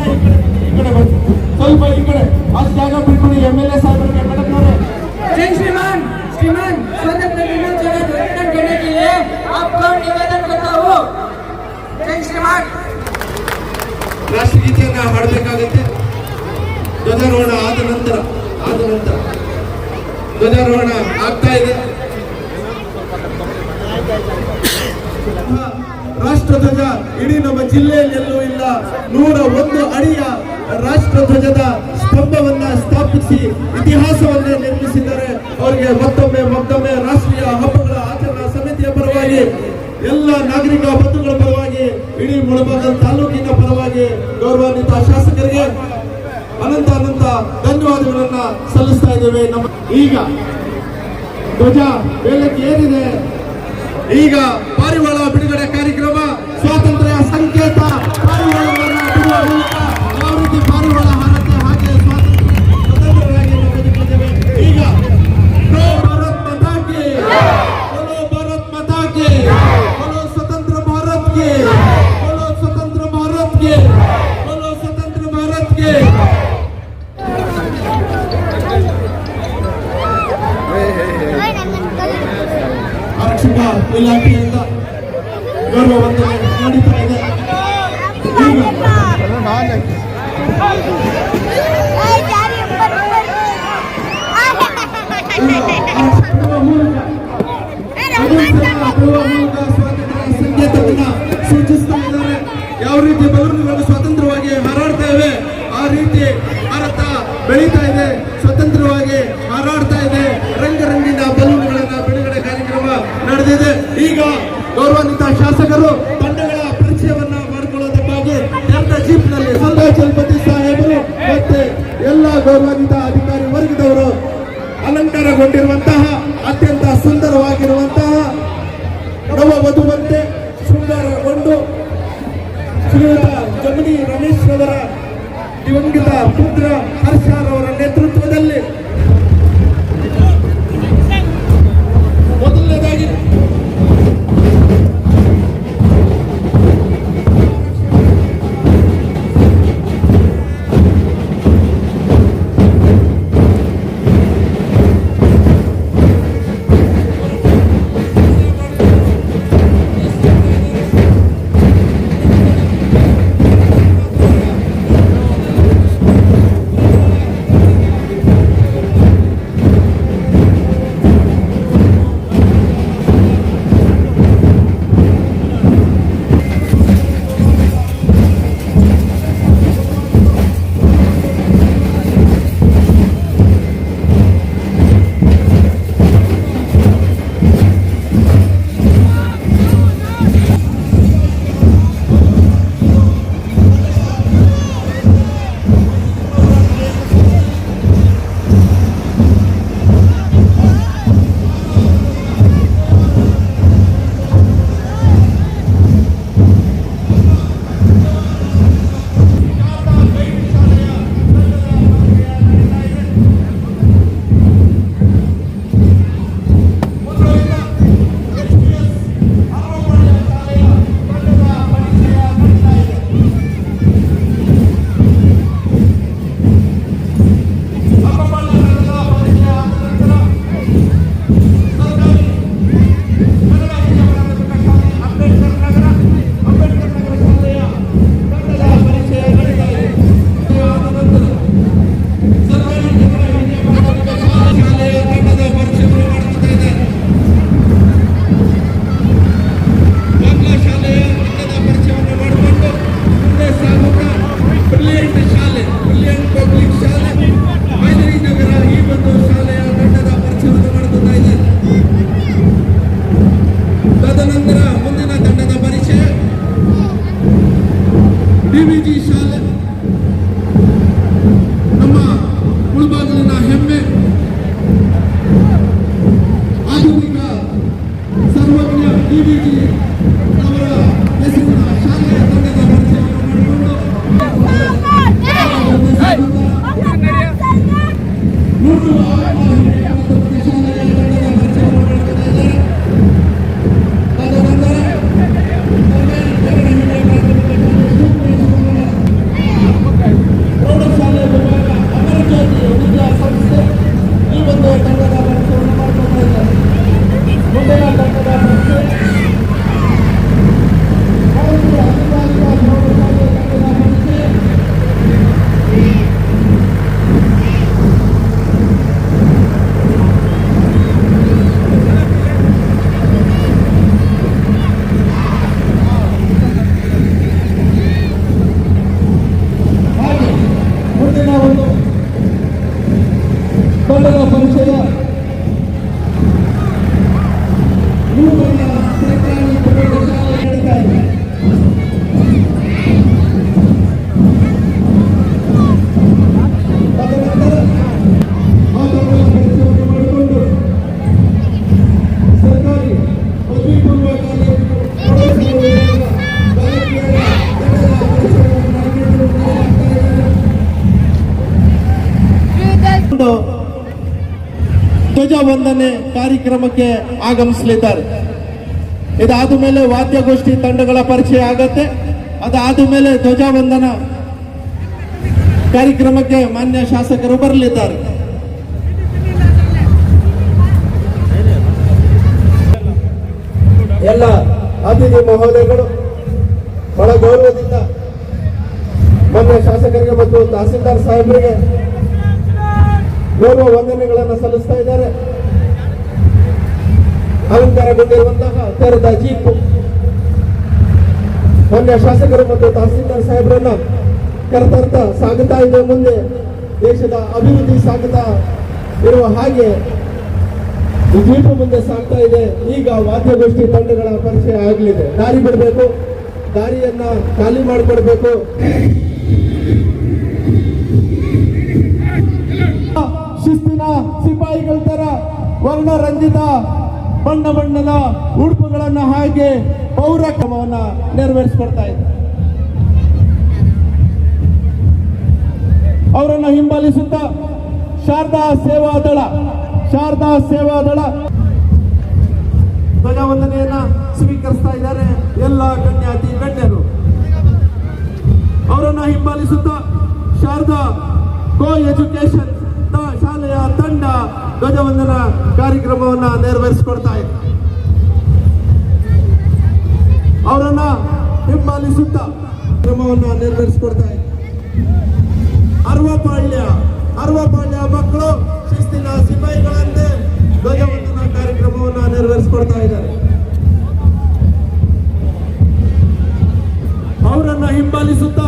ಈ ಕಡೆ, ಈ ಕಡೆ ಬನ್ನಿ. ಸ್ವಲ್ಪ ಈ ಕಡೆ ಅಷ್ಟು ಜಾಗ ಬಿಟ್ಬಿಡಿ ಎಮ್ ಎಲ್ ಎ ಸಾಹೇಬರಿಗೆ ಮೇಡಮ್ ಅವರೇ जय श्रीमान श्रीमान स्वतंत्र दिनाचरण उद्घाटन करने के लिए आपको निवेदन करता हूँ जय श्रीमान ರಾಷ್ಟ್ರಗೀತೆಯನ್ನ ಹಾಡಬೇಕಾಗುತ್ತೆ ಧ್ವಜಾರೋಹಣ ಆದ ನಂತರ ಆದ ನಂತರ ಧ್ವಜಾರೋಹಣ ಆಗ್ತಾ ಇದೆ ರಾಷ್ಟ್ರಧ್ವಜ ಇಡೀ ನಮ್ಮ ಜಿಲ್ಲೆಯಲ್ಲಿ ಎಲ್ಲೂ ಇಲ್ಲ. ನೂರ ಒಂದು ಅಡಿಯ ರಾಷ್ಟ್ರಧ್ವಜದ ಸ್ತಂಭವನ್ನ ಸ್ಥಾಪಿಸಿ ಇತಿಹಾಸವನ್ನೇ ನಿರ್ಮಿಸಿದ್ದಾರೆ. ಅವರಿಗೆ ಮತ್ತೊಮ್ಮೆ ಮತ್ತೊಮ್ಮೆ ರಾಷ್ಟ್ರೀಯ ಹಬ್ಬಗಳ ಆಚರಣಾ ಸಮಿತಿಯ ಪರವಾಗಿ, ಎಲ್ಲ ನಾಗರಿಕ ಬಂಧುಗಳ ಪರವಾಗಿ, ಇಡೀ ಮುಳಬಾಗ ತಾಲೂಕಿನ ಪರವಾಗಿ ಗೌರವಾನ್ವಿತ ಶಾಸಕರಿಗೆ ಅನಂತ ಅನಂತ ಧನ್ಯವಾದಗಳನ್ನ ಸಲ್ಲಿಸ್ತಾ ಇದ್ದೇವೆ. ನಮ್ಮ ಈಗ ಧ್ವಜ ಏನಿದೆ ಈಗ ಪಾರಿವಾಳ ಬಿಡುಗಡೆ ಕಾರ್ಯಕ್ರಮ ಸ್ವಾತಂತ್ರ್ಯ ಸಂಕೇತ. ಇಲಾಖೆಯಿಂದ ಸೂಚಿಸ್ತಾ ಇದ್ದಾರೆ ಯಾವ ರೀತಿ ಬಲೂನ್ಗಳು ಸ್ವತಂತ್ರವಾಗಿ ಹಾರಾಡ್ತಾ ಇವೆ ಆ ರೀತಿ ಭಾರತ ಬೆಳೀತಾ ಇದೆ ದಿವಂಗತ ಪುತ್ರ ಧ್ವಜವಂದನೆ ಕಾರ್ಯಕ್ರಮಕ್ಕೆ ಆಗಮಿಸಲಿದ್ದಾರೆ. ಇದಾದ ಮೇಲೆ ವಾದ್ಯಗೋಷ್ಠಿ ತಂಡಗಳ ಪರಿಚಯ ಆಗತ್ತೆ. ಅದಾದ ಮೇಲೆ ಧ್ವಜಾವಂದನ ಕಾರ್ಯಕ್ರಮಕ್ಕೆ ಮಾನ್ಯ ಶಾಸಕರು ಬರಲಿದ್ದಾರೆ. ಎಲ್ಲ ಅತಿಥಿ ಮಹೋದಯಗಳು ಬಹಳ ಗೌರವದಿಂದ ಮಾನ್ಯ ಶಾಸಕರಿಗೆ ಮತ್ತು ತಹಸೀಲ್ದಾರ್ ಸಾಹೇಬರಿಗೆ ಗೌರವ ವಂದನೆಗಳನ್ನು ಸಲ್ಲಿಸ್ತಾ ಇದ್ದಾರೆ. ಅಲಂಕಾರಗೊಂಡಿರುವಂತಹ ತೆರೆದ ಜೀಪು. ಮೊನ್ನೆ ಶಾಸಕರು ಮತ್ತು ತಹಸೀಲ್ದಾರ್ ಸಾಹೇಬರನ್ನ ಕರೆತರ್ತ ಸಾಗುತ್ತಾ ಇದೆ ಮುಂದೆ. ದೇಶದ ಅಭಿವೃದ್ಧಿ ಸಾಗುತ್ತಾ ಇರುವ ಹಾಗೆ ಈ ಮುಂದೆ ಸಾಗ್ತಾ ಇದೆ. ಈಗ ವಾದ್ಯಗೋಷ್ಠಿ ತಂಡಗಳ ಪರಿಚಯ ಆಗಲಿದೆ. ದಾರಿ ಬಿಡಬೇಕು. ದಾರಿಯನ್ನ ಖಾಲಿ ಮಾಡಿಕೊಡ್ಬೇಕು. ಶಿಸ್ತಿನ ಸಿಪಾಯಿಗಳ ತರ ವರ್ಣರಂಜಿತ ಬಣ್ಣ ಬಣ್ಣದ ಉಡುಪುಗಳನ್ನ ಹಾಗೆ ಪೌರ ಕ್ರಮವನ್ನ ನೆರವೇರಿಸಿಕೊಡ್ತಾ ಇದೆ ಅವರನ್ನ ಹಿಂಬಾಲಿಸುತ್ತ ಶಾರದಾ ಸೇವಾ ದಳ, ಶಾರದಾ ಸೇವಾ ದಳ ಧ್ವಜವಂದನೆಯನ್ನ ಸ್ವೀಕರಿಸ್ತಾ ಇದ್ದಾರೆ ಎಲ್ಲ ಗಣ್ಯಾತಿ ಗಣ್ಯರು. ಅವರನ್ನ ಹಿಂಬಾಲಿಸುತ್ತ ಶಾರದಾ ಕೋ ಎಜುಕೇಶನ್ ಶಾಲೆಯ ತಂಡ ಧ್ವಜವಂದನ ಕಾರ್ಯಕ್ರಮವನ್ನ ನೆರವೇರಿಸಿಕೊಡ್ತಾ ಇದೆ ಅವರನ್ನ ಹಿಂಬಾಲಿಸುತ್ತ ಕ್ರಮವನ್ನ ನೆರವೇರಿಸಿಕೊಡ್ತಾ ಇದೆ ಅರ್ವಪಾಳ್ಯ ಅರ್ವಪಾಳ್ಯ ಮಕ್ಕಳು ಶಿಸ್ತಿನ ಸಿಪಾಯಿಗಳಂತೆ ಧ್ವಜವಂದನ ಕಾರ್ಯಕ್ರಮವನ್ನ ನೆರವೇರಿಸಿಕೊಡ್ತಾ ಇದ್ದಾರೆ. ಅವರನ್ನ ಹಿಂಬಾಲಿಸುತ್ತಾ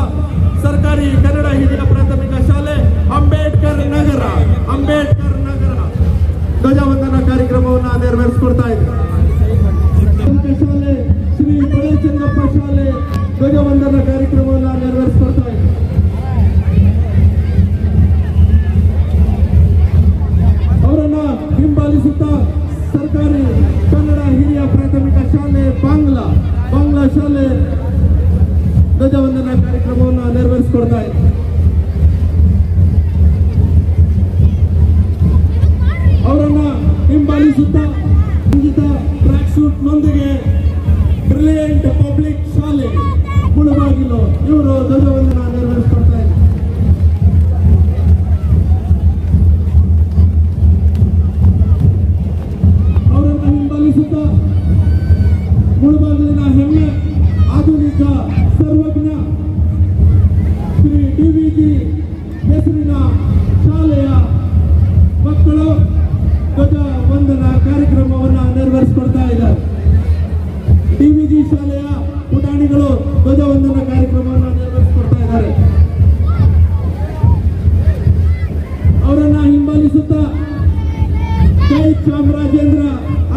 ಸರ್ಕಾರಿ ಕನ್ನಡ ಹಿರಿಯ ಪ್ರಾಥಮಿಕ ಶಾಲೆ ಅಂಬೇಡ್ಕರ್ ನಗರ, ಅಂಬೇಡ್ಕರ್ ಧ್ವಜವಂದನ ಕಾರ್ಯಕ್ರಮವನ್ನ ನೆರವೇರಿಸಿಕೊಡ್ತಾ ಇದೆ ಪ್ರಾಥಮಿಕ ಶಾಲೆ ಶ್ರೀ ಬಳೆಚಂಗಪ್ಪ ಶಾಲೆ ಧ್ವಜವಂದನ ಕಾರ್ಯಕ್ರಮವನ್ನ ನೆರವೇರಿಸಿಕೊಡ್ತಾ ಇದೆ ಅವರನ್ನ ಹಿಂಬಾಲಿಸುತ್ತಾ ಸರ್ಕಾರಿ ಕನ್ನಡ ಹಿರಿಯ ಪ್ರಾಥಮಿಕ ಶಾಲೆ ಬಾಂಗ್ಲಾ ಬಾಂಗ್ಲಾ ಶಾಲೆ ಧ್ವಜವಂದನ ಕಾರ್ಯಕ್ರಮವನ್ನು ನೆರವೇರಿಸಿಕೊಡ್ತಾ ಇದೆ ಹೆಮ್ಮೆ ಆಧುನಿಕ ಸರ್ವಜ್ಞ ಶ್ರೀ ಡಿವಿಜಿ ಹೆಸರಿನ ಶಾಲೆಯ ಮಕ್ಕಳು ಧ್ವಜ ವಂದನ ಕಾರ್ಯಕ್ರಮವನ್ನು ನೆರವೇರಿಸಿಕೊಡ್ತಾ ಇದ್ದಾರೆ. ಡಿವಿಜಿ ಶಾಲೆಯ ಪುಟಾಣಿಗಳು ಧ್ವಜವಂದನ ಕಾರ್ಯಕ್ರಮವನ್ನು ನೆರವೇರಿಸಿಕೊಡ್ತಾ ಇದ್ದಾರೆ. ಅವರನ್ನ ಹಿಂಬಾಲಿಸುತ್ತಾ ಜೈ ಚಾಮರಾಜೇಂದ್ರ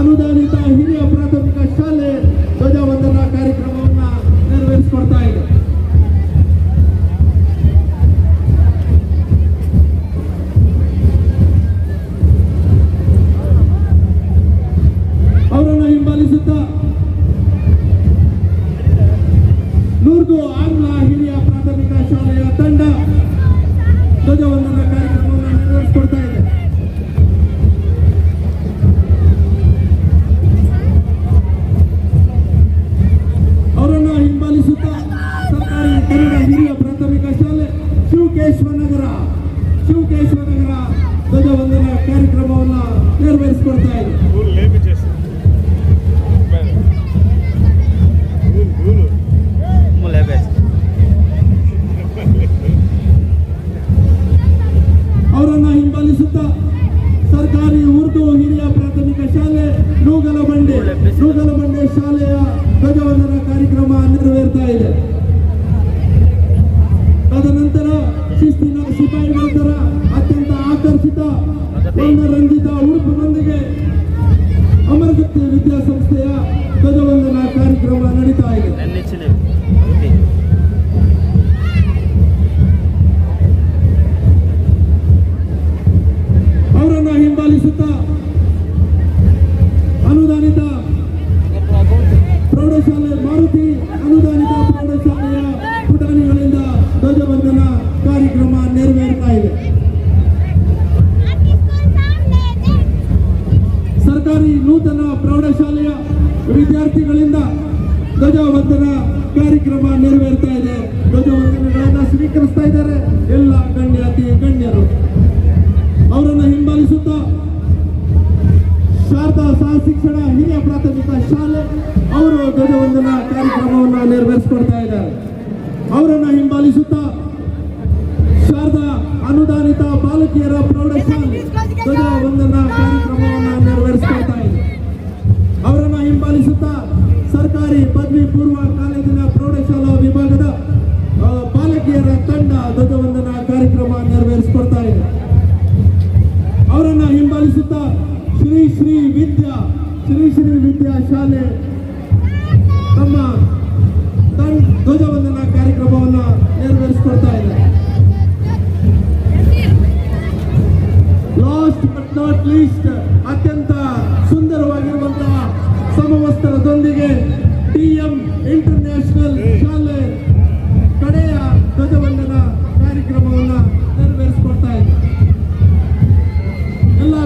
ಅನುದಾನಿತ ಹಿರಿಯ ಪ್ರಾಥಮಿಕ ಶಾಲೆ ಗೋಲಬಂಡೆ ಸೌಜವನ್ನು ಶಾಲೆಯ ಧ್ವಜವಂದನ ಕಾರ್ಯಕ್ರಮ ನೆರವೇರ್ತಾ ಇದೆ. ತದನಂತರ ಶಿಸ್ತಿನ ಸಿಪಾಯಿಗಳ ನಂತರ ಅತ್ಯಂತ ಆಕರ್ಷಿತ ವರ್ಣರಂಜಿತ ಉಡುಪಿನೊಂದಿಗೆ ಅಮರಗತ್ಯ ವಿದ್ಯಾಸಂಸ್ಥೆಯ ಧ್ವಜವಂದನ ಕಾರ್ಯಕ್ರಮ ನಡೀತಾ ಇದೆ. ಸರ್ಕಾರಿ ನೂತನ ಪ್ರೌಢಶಾಲೆಯ ವಿದ್ಯಾರ್ಥಿಗಳಿಂದ ಧ್ವಜವಂದನ ಕಾರ್ಯಕ್ರಮ ನೆರವೇರ್ತಾ ಇದೆ. ಧ್ವಜವಂದನೆಗಳನ್ನ ಸ್ವೀಕರಿಸ್ತಾ ಇದ್ದಾರೆ. ಎಲ್ಲ ಗಣ್ಯಾತಿ ಗಣ್ಯರು. ಅವರನ್ನು ಹಿಂಬಾಲಿಸುತ್ತಾ ಶಾರದಾ ಸಹ ಶಿಕ್ಷಣ ಹಿರಿಯ ಪ್ರಾಥಮಿಕ ಶಾಲೆ ಅವರು ಧ್ವಜವಂದನ ಕಾರ್ಯಕ್ರಮವನ್ನು ನೆರವೇರಿಸಿಕೊಡ್ತಾ ಇದ್ದಾರೆ. ಅವರನ್ನು ಹಿಂಬಾಲಿಸುತ್ತಾ ಶಾರದಾ ಅನುದಾನಿತ ಬಾಲಕಿಯರ ಪ್ರೌಢಶಾಲೆ ಧ್ವಜವಂದನ ಕಾರ್ಯಕ್ರಮವನ್ನು ಸರ್ಕಾರಿ ಪದವಿ ಪೂರ್ವ ಕಾಲೇಜಿನ ಪ್ರೌಢಶಾಲಾ ವಿಭಾಗದ ಬಾಲಕಿಯರ ತಂಡ ಧ್ವಜವಂದನ ಕಾರ್ಯಕ್ರಮ ನೆರವೇರಿಸಿಕೊಡ್ತಾ ಇದೆ. ಅವರನ್ನ ಹಿಂಬಾಲಿಸುತ್ತಾ ಶ್ರೀ ಶ್ರೀ ವಿದ್ಯಾ, ಶ್ರೀ ಶ್ರೀ ವಿದ್ಯಾ ಶಾಲೆ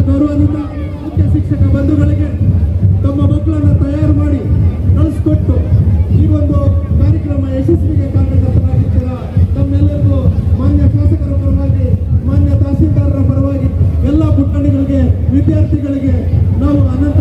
ಗೌರವಾನ್ವಿತ ಮುಖ್ಯ ಶಿಕ್ಷಕ ಬಂಧುಗಳಿಗೆ ತಮ್ಮ ಮಕ್ಕಳನ್ನು ತಯಾರು ಮಾಡಿ ಕಳಿಸ್ಕೊಟ್ಟು ಈ ಒಂದು ಕಾರ್ಯಕ್ರಮ ಯಶಸ್ವಿಗೆ ಕಾರಣಕರ್ತರಾಗಿದ್ದೀರ ತಮ್ಮೆಲ್ಲರಿಗೂ ಮಾನ್ಯ ಶಾಸಕರ ಪರವಾಗಿ, ಮಾನ್ಯ ತಹಸೀಲ್ದಾರರ ಪರವಾಗಿ ಎಲ್ಲ ಪುಟ್ಟಣಿಗಳಿಗೆ ವಿದ್ಯಾರ್ಥಿಗಳಿಗೆ ನಾವು ಅನಂತ